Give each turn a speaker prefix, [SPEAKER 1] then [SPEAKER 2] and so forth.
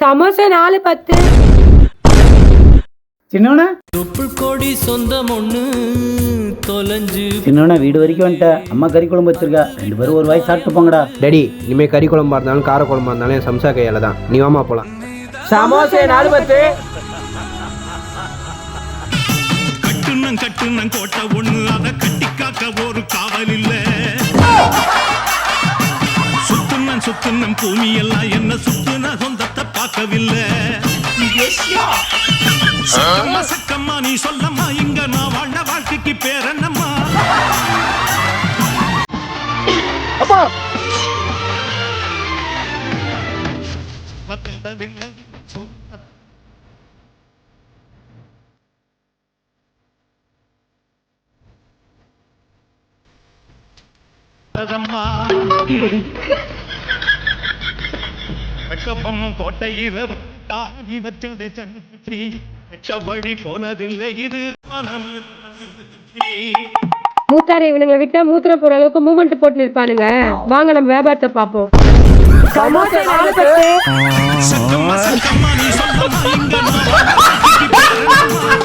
[SPEAKER 1] சமோசா நாலு பத்து.
[SPEAKER 2] சின்னவன
[SPEAKER 3] தொப்புள் கொடி சொந்தம் ஒண்ணு தொலைஞ்சு
[SPEAKER 2] சின்னவன வீடு வரைக்கும் வந்துட்ட. அம்மா கறி குழம்பு வச்சிருக்கா. ரெண்டு பேரும் ஒரு வாய் சாப்பிட்டு போங்கடா.
[SPEAKER 4] டேடி இனிமேல் கறி குழம்பா இருந்தாலும் கார குழம்பா இருந்தாலும் என் சம்சா கையால தான். நீ வாமா போலாம்.
[SPEAKER 2] சமோசா நாலு பத்து.
[SPEAKER 5] கட்டுனன் கட்டுனன் கோட்டை ஒண்ணு. அத கட்டி காக்க ஒரு காவல் இல்ல. சுத்துனன் சுத்துனன் பூமி எல்லாம் என்ன சுத்துன சொந்தத்தை பார்க்கவில்லை சக்கம்மா சக்கம்மா நீ சொல்லம்மா இங்க நான் வாழ்ந்த வாழ்க்கைக்கு பேர் என்னம்மா? அப்பா. வெக்கப்பம் கோட்டையில தாவி வச்சது சந்தி வழி போனதில்லை இது மனம்.
[SPEAKER 1] மூத்தாரை இவனுங்களை விட்டா மூத்திர போற அளவுக்கு மூமெண்ட் போட்டு நிற்பானுங்க. வாங்க நம்ம வியாபாரத்தை பார்ப்போம்.